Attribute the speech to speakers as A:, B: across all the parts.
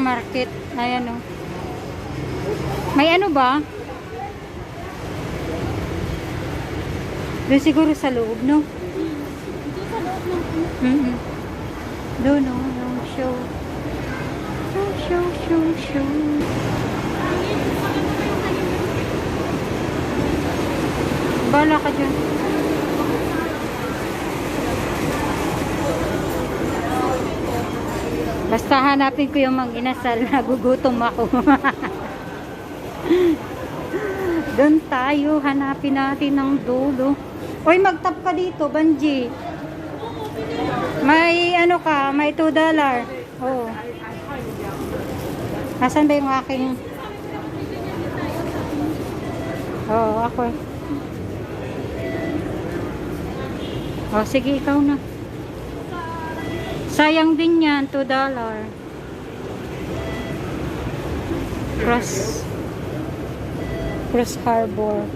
A: market. Ayan o. May ano ba? Doon siguro sa loob, no?
B: Dito sa loob ano.
A: Mm -mm. Doon, no? Yung show. Show, show, show, show. Bala ka dyan. Basta hanapin ko yung mga inasal. Nagugutom ako. Doon tayo. Hanapin natin ang dulo. Uy, magtap ka dito, Banji. May ano ka, may 2 dollar. Oo. Nasaan ba yung aking... Oo, ako. Oh, sige, ikaw na. Sayang din yan, 2 dollar. Cross... Cross Harbor.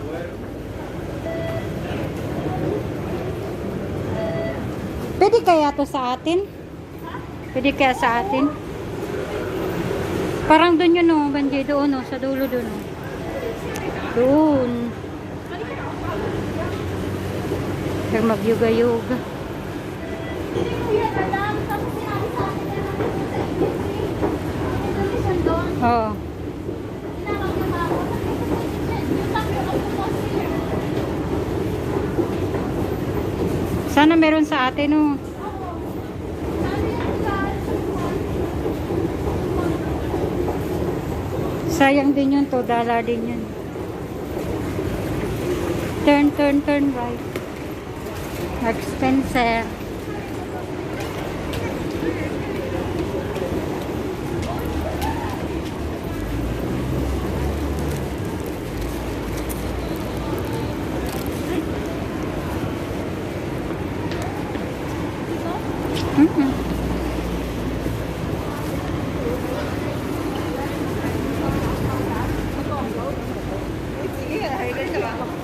A: Pwede kaya to sa atin? Pwede kaya sa atin? Parang doon yun o, Banji, doon o, sa dulo doon o. Doon. Kaya mag-yoga-yoga.
B: Tapos sinabi sa akin na Indonesian doon.
A: Oo. Sana meron sa atin o. Sayang din yun, 2 dollar din yun. Turn, turn, turn right. Spencer. 嗯帮，自己又去嘅，就话。